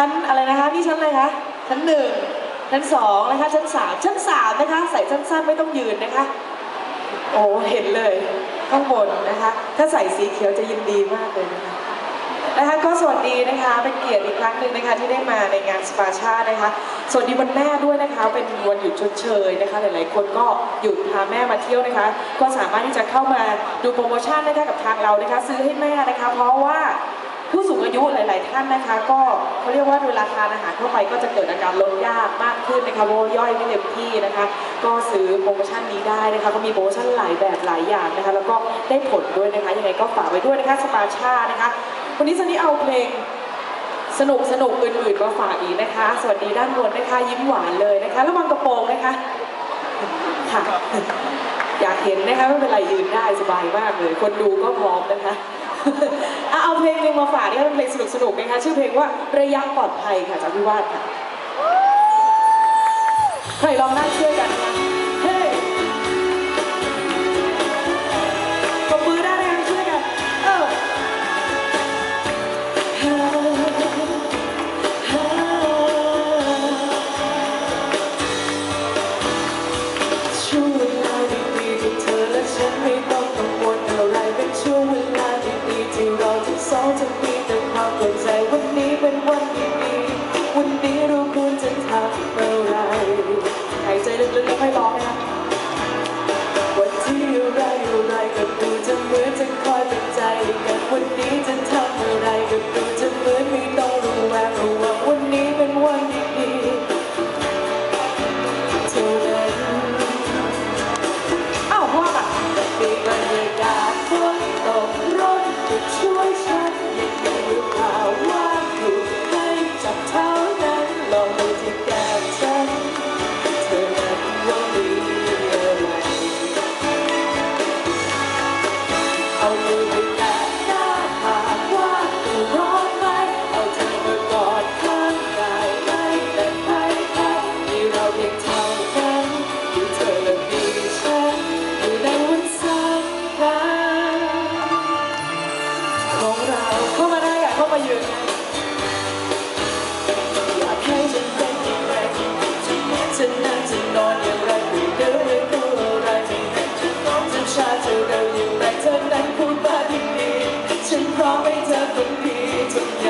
ชั้นอะไรนะคะนี่ชั้นอะไรคะชั้นหนึ่งชั้นสองนะคะชั้นสามชั้นสามนะคะใส่ชั้นสั้นไม่ต้องยืนนะคะ โอ้เห็นเลยข้างบนนะคะ ถ้าใส่สีเขียวจะยินดีมากเลยนะคะนะคะก็สวัสดีนะคะเป็นเกียรติอีกครั้งหนึ่งนะคะที่ได้มาในงานสปาชานะคะ สวัสดีวันแม่ด้วยนะคะเป็นวันหยุดชดเชยนะคะ หลายๆ คนก็หยุดพาแม่มาเที่ยวนะคะ ก็สามารถที่จะเข้ามาดูโปรโมชั่นนะคะกับทางเรานะคะ ซื้อให้แม่นะคะ เพราะว่า ผู้สูงอายุหลาย ๆ ท่านนะคะ ก็เขาเรียกว่าเวลาทานอาหารเข้าไปก็จะเกิดอาการลดยากมากขึ้นนะคะเพราะย่อยไม่เต็มที่นะคะ ก็ซื้อโปรโมชั่นนี้ได้นะคะก็มีโปรโมชั่นหลายแบบหลายอย่างนะคะ แล้วก็ได้ผลด้วยนะคะยังไงก็ฝากไว้ด้วยนะคะสปาชานะคะ วันนี้ซันนี่เอาเพลงสนุกสนุกอื่นๆมาฝากอีกนะคะ สวัสดีด้านบนนะคะยิ้มหวานเลยนะคะระวังกระโปรงนะคะค่ะอยากเห็นนะคะไม่เป็นไรยืนได้สบายมากเลย คนดูก็พร้อมนะคะ เพลงหนึ่งมาฝากนี่เป็นเพลงสนุกๆนะคะชื่อเพลงว่าระยะปลอดภัยค่ะจากพี่วาดค่ะ ใครลองนั่งเช่วยกันนะ ให้เ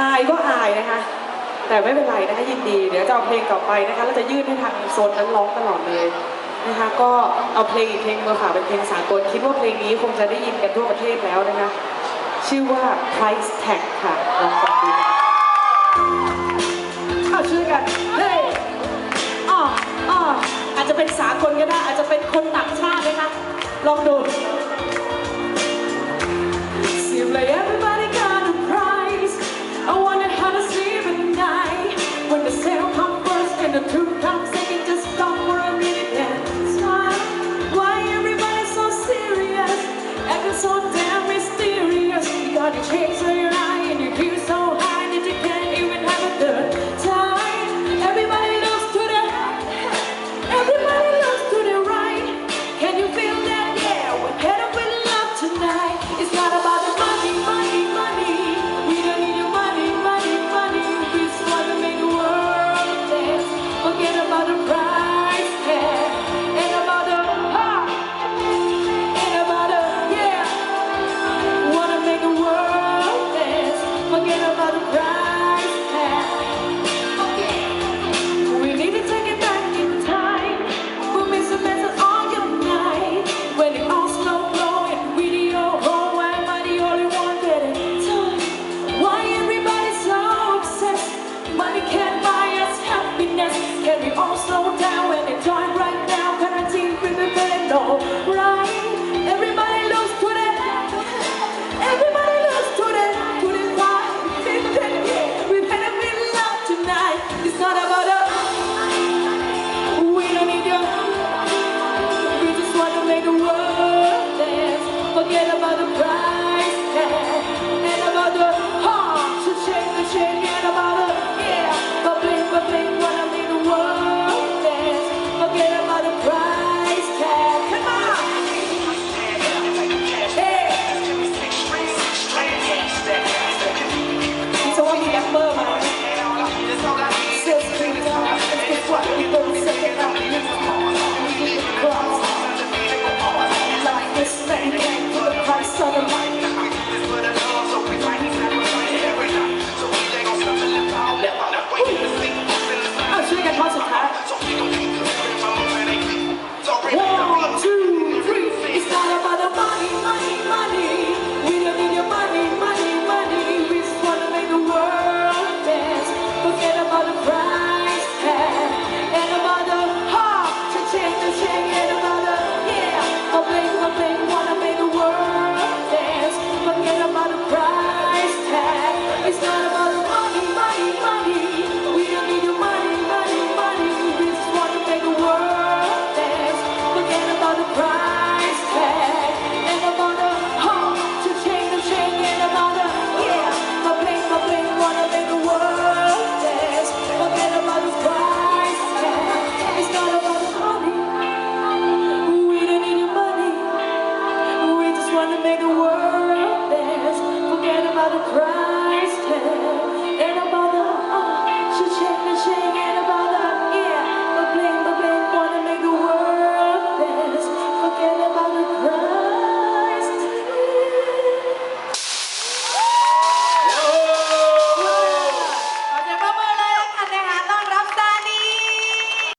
อายก็อายนะคะ แต่ไม่เป็นไรนะคะยินดี เดี๋ยวจะเอาเพลงต่อไปนะคะแล้วจะยื่นให้ทางโซนนั้นร้องตลอดเลยนะคะ ก็เอาเพลงอีกเพลงมาฝากเป็นเพลงสากลคิดว่าเพลงนี้คงจะได้ยินกันทั่วประเทศแล้วนะคะ ชื่อว่า price tag ค่ะลองฟังดูเอาช่วยกันเฮ้ยอ๋ออ๋ออาจจะเป็นสากลก็ได้อาจจะเป็นคนต่างชาตินะคะลองดู trying to make the world dance. Forget about the crowd.